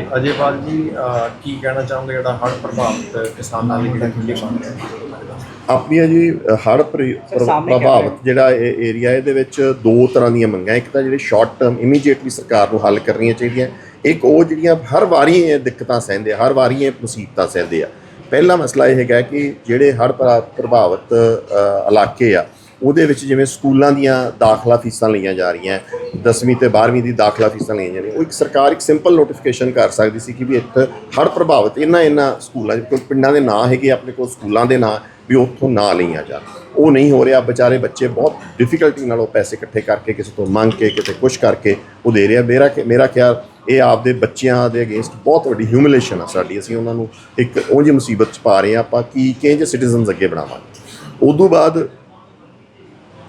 ਹਾਂਜੀ। ਅਜੇਪਾਲ ਜੀ ਅਹ, ਕੀ ਕਹਿਣਾ ਚਾਹੋਗੇ ਜਿਹੜਾ ਹੜ੍ਹ ਪ੍ਰਭਾਵਿਤ ਕਿਸਾਨਾਂ ਲਈ ਜਿਹੜਾ ਬਣ ਰਿਹਾ ਆਪਣੀਆਂ ਜੀ ਹੜ ਪ੍ਰਭਾਵਿਤ ਜਿਹੜਾ ਇਹ ਏਰੀਆ ਇਹਦੇ ਵਿੱਚ ਦੋ ਤਰ੍ਹਾਂ ਦੀਆਂ ਮੰਗਾਂ ਇੱਕ ਤਾਂ ਜਿਹੜੇ ਸ਼ਾਰਟ ਟਰਮ ਇਮੀਡੀਏਟਲੀ ਸਰਕਾਰ ਨੂੰ ਹੱਲ ਕਰਨੀਆਂ ਚਾਹੀਦੀਆਂ ਇੱਕ ਉਹ ਜਿਹੜੀਆਂ ਹਰ ਵਾਰੀ ਇਹ ਦਿੱਕਤਾਂ ਸਹਿੰਦੇ ਆ ਹਰ ਵਾਰੀ ਇਹ ਮੁਸੀਬਤਾਂ ਸਹਿੰਦੇ ਆ। ਪਹਿਲਾ ਮਸਲਾ ਇਹ ਹੈਗਾ ਕਿ ਜਿਹੜੇ ਹੜ ਪ੍ਰਭਾਵਿਤ ਅ, ਇਲਾਕੇ ਆ ਉਹਦੇ ਵਿੱਚ ਜਿਵੇਂ ਸਕੂਲਾਂ ਦੀਆਂ ਦਾਖਲਾ ਫੀਸਾਂ ਲਈਆਂ ਜਾ ਰਹੀਆਂ 10ਵੀਂ ਤੇ 12ਵੀਂ ਦੀ ਦਾਖਲਾ ਫੀਸਾਂ ਲਈਆਂ ਜਾ ਰਹੀਆਂ, ਉਹ ਇੱਕ ਸਰਕਾਰ ਇੱਕ ਸਿੰਪਲ ਨੋਟੀਫਿਕੇਸ਼ਨ ਕਰ ਸਕਦੀ ਸੀ ਕਿ ਵੀ ਇੱਥੇ ਹੜ ਪ੍ਰਭਾਵਿਤ ਇਹਨਾਂ ਇਹਨਾਂ ਸਕੂਲਾਂ ਦੇ ਕੋਈ ਪਿੰਡਾਂ ਦੇ ਨਾਂ ਹੈਗੇ ਆਪਣੇ ਕੋਲ ਸਕੂਲਾਂ ਦੇ ਨਾਂ ਵੀ ਉੱਥੋਂ ਨਾ ਲਈਆਂ ਜਾਣ। ਉਹ ਨਹੀਂ ਹੋ ਰਿਹਾ, ਵਿਚਾਰੇ ਬੱਚੇ ਬਹੁਤ ਡਿਫਿਕਲਟੀ ਨਾਲ ਉਹ ਪੈਸੇ ਇਕੱਠੇ ਕਰਕੇ ਕਿਸੇ ਤੋਂ ਮੰਗ ਕੇ, ਕਿਤੇ ਕੁਝ ਕਰਕੇ ਉਹ ਦੇ ਰਿਹਾ। ਮੇਰਾ ਕਿ- ਮੇਰਾ ਖਿਆਲ, ਇਹ ਆਪਦੇ ਬੱਚਿਆਂ ਦੇ ਅਗੇਂਸਟ ਬਹੁਤ ਵੱਡੀ ਹਿਊਮਿਲੇਸ਼ਨ ਆ ਸਾਡੀ। ਅਸੀਂ ਉਹਨਾਂ ਨੂੰ ਇੱਕ ਉਹ ਜਿਹੀ ਮੁਸੀਬਤ ਚ ਪਾ ਰਹੇ ਆ ਆਪਾਂ ਕੀ, ਕਿਹੋ ਜਿਹੇ ਸਿਟੀਜ਼ਨਸ ਅੱਗੇ ਬਣਾਵਾਂਗੇ। ਉਦੋਂ ਬਾਅਦ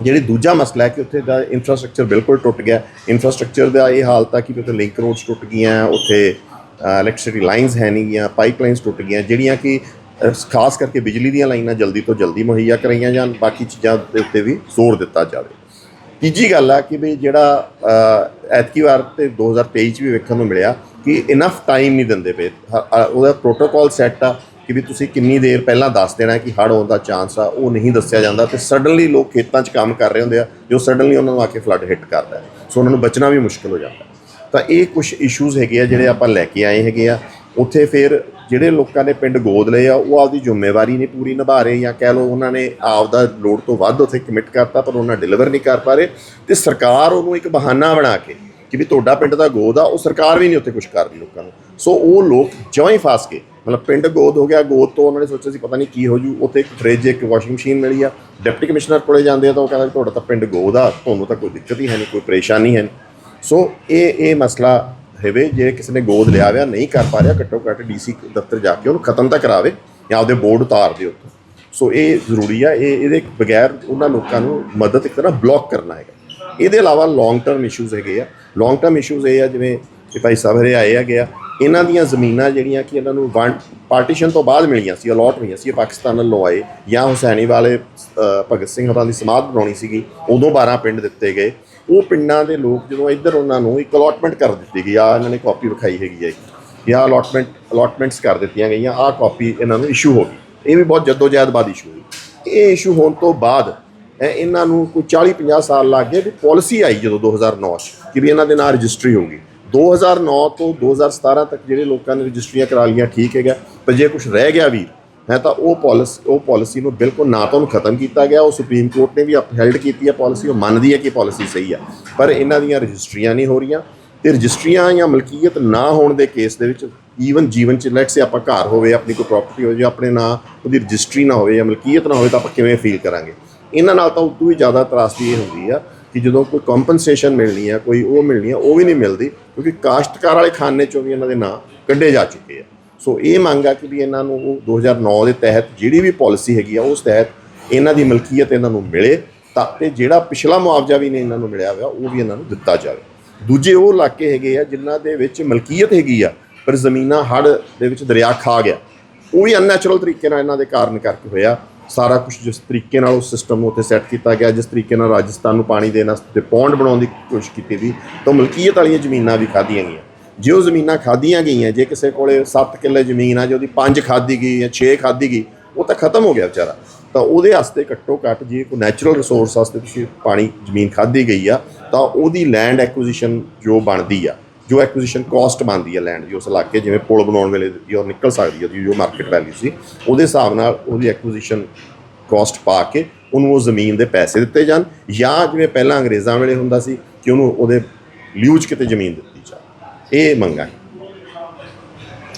ਜਿਹੜੀ ਦੂਜਾ ਮਸਲਾ ਹੈ ਕਿ ਉੱਥੇ ਦਾ ਇਨਫਰਾਸਟ੍ਰਕਚਰ ਬਿਲਕੁਲ ਟੁੱਟ ਗਿਆ। ਇਨਫਰਾਸਟ੍ਰਕਚਰ ਦਾ ਇਹ ਹਾਲਤ ਆ ਕਿ ਉੱਥੇ ਲਿੰਕ ਰੋਡਸ ਟੁੱਟ ਗਈਆਂ, ਉੱਥੇ ਇਲੈਕਟ੍ਰਿਸਿਟੀ ਲਾਈਨਸ ਹੈ ਨਹੀਂ ਗਈਆਂ ਪਾਈਪਲਾਈਨਸ ਟੁੱਟ ਗਈਆਂ, ਜਿਹੜੀਆਂ ਕਿ ਖਾਸ ਕਰਕੇ ਬਿਜਲੀ ਦੀਆਂ ਲਾਈਨਾਂ ਜਲਦੀ ਤੋਂ ਜਲਦੀ ਮੁਹੱਈਆ ਕਰਾਈਆਂ ਜਾਣ, ਬਾਕੀ ਚੀਜ਼ਾਂ ਦੇ ਉੱਤੇ ਵੀ ਜ਼ੋਰ ਦਿੱਤਾ ਜਾਵੇ। ਤੀਜੀ ਗੱਲ ਆ ਕਿ ਵੀ ਜਿਹੜਾ ਐਤਕੀ ਵਾਰ ਤੇ 2023 ਚ ਵੀ ਵੇਖਣ ਨੂੰ ਮਿਲਿਆ ਕਿ ਇਨਫ ਟਾਈਮ ਨਹੀਂ ਦਿੰਦੇ ਪਏ। ਉਹਦਾ ਪ੍ਰੋਟੋਕਾਲ ਸੈੱਟ ਆ ਕਿ ਵੀ ਤੁਸੀਂ ਕਿੰਨੀ ਦੇਰ ਪਹਿਲਾਂ ਦੱਸ ਦੇਣਾ ਕਿ ਹੜ੍ਹ ਆਉਣ ਦਾ ਚਾਂਸ ਆ, ਉਹ ਨਹੀਂ ਦੱਸਿਆ ਜਾਂਦਾ ਤੇ ਸਡਨਲੀ ਲੋਕ ਖੇਤਾਂ 'ਚ ਕੰਮ ਕਰ ਰਹੇ ਹੁੰਦੇ ਆ, ਜੋ ਸਡਨਲੀ ਉਹਨਾਂ ਨੂੰ ਆ ਕੇ ਫਲੱਡ ਹਿੱਟ ਕਰਦਾ ਸੋ ਉਹਨਾਂ ਨੂੰ ਬਚਣਾ ਵੀ ਮੁਸ਼ਕਲ ਹੋ ਜਾਂਦਾ ਤਾਂ ਇਹ ਕੁਝ ਇਸ਼ੂਜ਼ ਹੈਗੇ ਆ ਜਿਹੜੇ ਆਪਾਂ ਲੈ ਕੇ ਆਏ ਹੈਗੇ ਆ। ਉੱਥੇ ਫਿਰ ਜਿਹੜੇ ਲੋਕਾਂ ਨੇ ਪਿੰਡ ਗੋਦ ਲਏ ਆ, ਉਹ ਆਪਦੀ ਜ਼ਿੰਮੇਵਾਰੀ ਨਹੀਂ ਪੂਰੀ ਨਿਭਾ ਰਹੇ ਜਾਂ ਕਹਿ ਲਓ ਉਹਨਾਂ ਨੇ ਆਪਦਾ ਲੋੜ ਤੋਂ ਵੱਧ ਉੱਥੇ ਕਮਿਟ ਕਰਤਾ, ਪਰ ਉਹਨਾਂ ਡਿਲੀਵਰ ਨਹੀਂ ਕਰ ਪਾ ਰਹੇ। ਤੇ ਸਰਕਾਰ ਉਹਨੂੰ ਇੱਕ ਬਹਾਨਾ ਬਣਾ ਕੇ ਕਿ ਵੀ ਤੁਹਾਡਾ ਪਿੰਡ ਦਾ ਗੋਦ ਆ, ਉਹ ਸਰਕਾਰ ਵੀ ਨਹੀਂ ਉੱਥੇ ਕੁਝ ਕਰ ਰਹੀ ਲੋਕਾਂ ਨੂੰ। ਸੋ ਉਹ ਲੋਕ ਜਿਉਂ ਹੀ ਫਸ ਗਏ ਮਤਲਬ ਪਿੰਡ ਗੋਦ ਹੋ ਗਿਆ, ਗੋਦ ਤੋਂ ਉਹਨਾਂ ਨੇ ਸੋਚਿਆ ਸੀ ਪਤਾ ਨਹੀਂ ਕੀ ਹੋ ਜੂ, ਉੱਥੇ ਇੱਕ ਫ੍ਰਿਜ ਇੱਕ ਵਾਸ਼ਿੰਗ ਮਸ਼ੀਨ ਮਿਲੀ ਆ। ਡਿਪਟੀ ਕਮਿਸ਼ਨਰ ਕੋਲੇ ਜਾਂਦੇ ਆ ਤਾਂ ਉਹ ਕਹਿੰਦਾ ਤੁਹਾਡਾ ਤਾਂ ਪਿੰਡ ਗੋਦ ਆ, ਤੁਹਾਨੂੰ ਤਾਂ ਕੋਈ ਦਿੱਕਤ ਹੀ ਹੈ ਨਹੀਂ, ਕੋਈ ਪਰੇਸ਼ਾਨੀ ਹੈ ਨਹੀਂ। ਸੋ ਇਹ ਇਹ ਮਸਲਾ ਹੈਵੇ, ਜੇ ਕਿਸੇ ਨੇ ਗੋਦ ਲਿਆ ਹੋਇਆ, ਨਹੀਂ ਕਰ ਪਾ ਰਿਹਾ, ਘੱਟੋ ਘੱਟ ਡੀਸੀ ਦਫ਼ਤਰ ਜਾ ਕੇ ਉਹਨੂੰ ਖਤਮ ਤਾਂ ਕਰਾਵੇ ਜਾਂ ਆਪਦੇ ਬੋਰਡ ਉਤਾਰ ਦਿਓ। ਉੱਥੋਂ ਸੋ ਇਹ ਜ਼ਰੂਰੀ ਆ, ਇਹ, ਇਹਦੇ ਬਗੈਰ ਉਹਨਾਂ ਲੋਕਾਂ ਨੂੰ ਮਦਦ ਇੱਕ ਤਰ੍ਹਾਂ ਬਲੌਕ ਕਰਨਾ ਹੈਗਾ। ਇਹਦੇ ਇਲਾਵਾ ਲੌਂਗ ਟਰਮ ਇਸ਼ੂਜ਼ ਹੈਗੇ ਆ। ਲੌਂਗ ਟਰਮ ਇਸ਼ੂਜ਼ ਇਹ ਆ, ਜਿਵੇਂ ਕਿ ਭਾਈ ਸਾਹਿਬ ਹਰੇ ਆਏ ਹੈਗੇ ਆ ਇਹਨਾਂ ਦੀਆਂ ਜ਼ਮੀਨਾਂ ਜਿਹੜੀਆਂ ਕਿ ਇਹਨਾਂ ਨੂੰ ਵੰਡ ਪਾਰਟੀਸ਼ਨ ਤੋਂ ਬਾਅਦ ਮਿਲੀਆਂ ਸੀ ਅਲੋਟ ਹੋਈਆਂ ਸੀ ਪਾਕਿਸਤਾਨ ਵੱਲੋਂ ਆਏ। ਜਾਂ ਹੁਸੈਨੀ ਵਾਲੇ ਭਗਤ ਸਿੰਘ ਹੋਰਾਂ ਦੀ ਸਮਾਧ ਬਣਾਉਣੀ ਸੀਗੀ, ਉਦੋਂ 12 ਪਿੰਡ ਦਿੱਤੇ ਗਏ। ਉਹ ਪਿੰਡਾਂ ਦੇ ਲੋਕ ਜਦੋਂ ਇੱਧਰ ਉਹਨਾਂ ਨੂੰ ਇੱਕ ਅਲੋਟਮੈਂਟ ਕਰ ਦਿੱਤੀ ਗਈ ਆ ਇਹਨਾਂ ਨੇ ਕਾਪੀ ਵਿਖਾਈ ਹੈਗੀ ਹੈ। ਜਾਂ ਅਲੋਟਮੈਂਟ ਅਲੋਟਮੈਂਟਸ ਕਰ ਦਿੱਤੀਆਂ ਗਈਆਂ, ਆਹ ਕਾਪੀ ਇਹਨਾਂ ਨੂੰ ਇਸ਼ੂ ਹੋ ਗਈ। ਇਹ ਵੀ ਬਹੁਤ ਜਦੋਜਹਿਦ ਬਾਦ ਇਸ਼ੂ ਹੋਈ। ਇਹ ਇਸ਼ੂ ਹੋਣ ਤੋਂ ਬਾਅਦ ਇਹਨਾਂ ਨੂੰ ਕੋਈ 40 50 ਸਾਲ ਲੱਗ ਗਏ ਵੀ ਪਾਲਿਸੀ ਆਈ ਜਦੋਂ 2009 ਚ, ਕਿ ਵੀ ਇਹਨਾਂ ਦੇ ਨਾਂ ਰਜਿਸਟਰੀ ਹੋਊਗੀ। 2009 ਤੋਂ 2017 ਤੱਕ ਜਿਹੜੇ ਲੋਕਾਂ ਨੇ ਰਜਿਸਟਰੀਆਂ ਕਰਾ ਲਈਆਂ, ਠੀਕ ਹੈਗਾ। ਪਰ ਜੇ ਕੁਝ ਰਹਿ ਗਿਆ ਵੀ, ਹੈ, ਤਾਂ ਉਹ ਪਾਲਿਸੀ ਉਹ ਪਾਲਿਸੀ ਨੂੰ ਬਿਲਕੁਲ ਨਾ ਤਾਂ ਉਹਨੂੰ ਖਤਮ ਕੀਤਾ ਗਿਆ। ਉਹ ਸੁਪਰੀਮ ਕੋਰਟ ਨੇ ਵੀ ਅਪਹੈਲਡ ਕੀਤੀ ਹੈ ਪਾਲਿਸੀ ਉਹ ਮੰਨਦੀ ਹੈ ਕਿ ਪਾਲਿਸੀ ਸਹੀ ਹੈ ਪਰ ਇਹਨਾਂ ਦੀਆਂ ਰਜਿਸਟਰੀਆਂ ਨਹੀਂ ਹੋ ਰਹੀਆਂ ਤੇ ਰਜਿਸਟਰੀਆਂ ਜਾਂ ਮਲਕੀਅਤ ਨਾ ਹੋਣ ਦੇ ਕੇਸ ਦੇ ਵਿੱਚ ਈਵਨ ਜੀਵਨ ਚ ਲੈਟਸ ਸੇ ਆਪਾਂ ਘਰ ਹੋਵੇ, ਆਪਣੀ ਕੋਈ ਪ੍ਰਾਪਰਟੀ ਹੋਵੇ, ਜਾਂ ਆਪਣੇ ਨਾਂ, ਉਹਦੀ ਰਜਿਸਟਰੀ ਨਾ ਹੋਵੇ ਜਾਂ ਮਲਕੀਅਤ ਨਾ ਹੋਵੇ ਤਾਂ ਆਪਾਂ ਕਿਵੇਂ ਫੀਲ ਕਰਾਂਗੇ? ਇਹਨਾਂ ਨਾਲ ਤਾਂ ਉਦੋਂ ਵੀ ਜ਼ਿਆਦਾ ਤਰਾਸਦੀ ਇਹ ਹੁੰਦੀ ਆ ਕਿ ਜਦੋਂ ਕੋਈ ਕੰਪਨਸੇਸ਼ਨ ਮਿਲਣੀ ਹੈ ਕੋਈ ਉਹ ਮਿਲਣੀ ਹੈ ਉਹ ਵੀ ਨਹੀਂ ਮਿਲਦੀ, ਕਿਉਂਕਿ ਕਾਸ਼ਤਕਾਰ ਵਾਲੇ ਖਾਨੇ ਚੋਂ ਵੀ ਇਹਨਾਂ ਦੇ ਨਾਂ ਕੱਢੇ ਜਾ ਚੁੱਕੇ ਆ। ਸੋ ਇਹ ਮੰਗ ਆ ਕਿ ਵੀ ਇਹਨਾਂ ਨੂੰ ਉਹ 2009 ਦੇ ਤਹਿਤ ਜਿਹੜੀ ਵੀ ਪਾਲਿਸੀ ਹੈਗੀ ਆ, ਉਸ ਤਹਿਤ ਇਹਨਾਂ ਦੀ ਮਲਕੀਅਤ ਇਹਨਾਂ ਨੂੰ ਮਿਲੇ, ਤਾਂ ਤੇ ਜਿਹੜਾ ਪਿਛਲਾ ਮੁਆਵਜ਼ਾ ਵੀ ਨਹੀਂ ਇਹਨਾਂ ਨੂੰ ਮਿਲਿਆ ਹੋਇਆ, ਉਹ ਵੀ ਇਹਨਾਂ ਨੂੰ ਦਿੱਤਾ ਜਾਵੇ। ਦੂਜੇ ਉਹ ਇਲਾਕੇ ਹੈਗੇ ਆ ਜਿਨ੍ਹਾਂ ਦੇ ਵਿੱਚ ਮਲਕੀਅਤ ਹੈਗੀ ਆ, ਪਰ ਜ਼ਮੀਨਾਂ ਹੜ੍ਹ ਦੇ ਵਿੱਚ ਦਰਿਆ ਖਾ ਗਿਆ। ਉਹ ਵੀ ਅਨਨੈਚੁਰਲ ਤਰੀਕੇ ਨਾਲ ਇਹਨਾਂ ਦੇ ਕਾਰਨ ਕਰਕੇ ਹੋਇਆ। ਸਾਰਾ ਕੁਝ ਜਿਸ ਤਰੀਕੇ ਨਾਲ ਉਸ ਸਿਸਟਮ ਨੂੰ ਉੱਤੇ ਸੈੱਟ ਕੀਤਾ ਗਿਆ, ਜਿਸ ਤਰੀਕੇ ਨਾਲ ਰਾਜਸਥਾਨ ਨੂੰ ਪਾਣੀ ਦੇਣ ਵਾਸਤੇ ਪੌਂਡ ਬਣਾਉਣ ਦੀ ਕੋਸ਼ਿਸ਼ ਕੀਤੀ ਸੀ, ਤਾਂ ਮਲਕੀਅਤ ਵਾਲੀਆਂ ਜ਼ਮੀਨਾਂ ਵੀ ਖਾਧੀਆਂ ਗਈਆਂ। ਜੇ ਉਹ ਜ਼ਮੀਨਾਂ ਖਾਧੀਆਂ ਗਈਆਂ, ਜੇ ਕਿਸੇ ਕੋਲੇ 7 ਕਿੱਲੇ ਜ਼ਮੀਨ ਆ, ਜੇ ਉਹਦੀ 5 ਖਾਧੀ ਗਈ ਜਾਂ 6 ਖਾਧੀ ਗਈ, ਉਹ ਤਾਂ ਖਤਮ ਹੋ ਗਿਆ ਵਿਚਾਰਾ। ਤਾਂ ਉਹਦੇ ਵਾਸਤੇ ਘੱਟੋ ਘੱਟ ਜੇ ਕੋਈ ਨੈਚੁਰਲ ਰਿਸੋਰਸ ਵਾਸਤੇ ਤੁਸੀਂ ਪਾਣੀ, ਜ਼ਮੀਨ ਖਾਧੀ ਗਈ ਆ, ਤਾਂ ਉਹਦੀ ਲੈਂਡ ਐਕੁਜੀਸ਼ਨ ਜੋ ਬਣਦੀ ਆ ਜੋ ਐਕੁਜੀਸ਼ਨ ਕਾਸਟ ਬਣਦੀ ਹੈ ਲੈਂਡ ਦੀ, ਉਸ ਇਲਾਕੇ ਜਿਵੇਂ ਪੁਲ ਬਣਾਉਣ ਵੇਲੇ ਦੀ ਉਹ ਨਿਕਲ ਸਕਦੀ ਹੈ ਉਹਦੀ ਜੋ ਮਾਰਕੀਟ ਵੈਲਿਊ ਸੀ, ਉਹਦੇ ਹਿਸਾਬ ਨਾਲ ਉਹਦੀ ਐਕੁਜੀਸ਼ਨ ਕਾਸਟ ਪਾ ਕੇ ਉਹਨੂੰ ਉਹ ਜ਼ਮੀਨ ਦੇ ਪੈਸੇ ਦਿੱਤੇ ਜਾਣ ਜਾਂ ਜਿਵੇਂ ਪਹਿਲਾਂ ਅੰਗਰੇਜ਼ਾਂ ਵੇਲੇ ਹੁੰਦਾ ਸੀ ਕਿ ਉਹਨੂੰ ਉਹਦੇ ਲਿਊਜ ਕਿਤੇ ਜ਼ਮੀਨ ਦਿੱਤੀ ਜਾ ਇਹ ਮੰਗਾਂ ਹੈ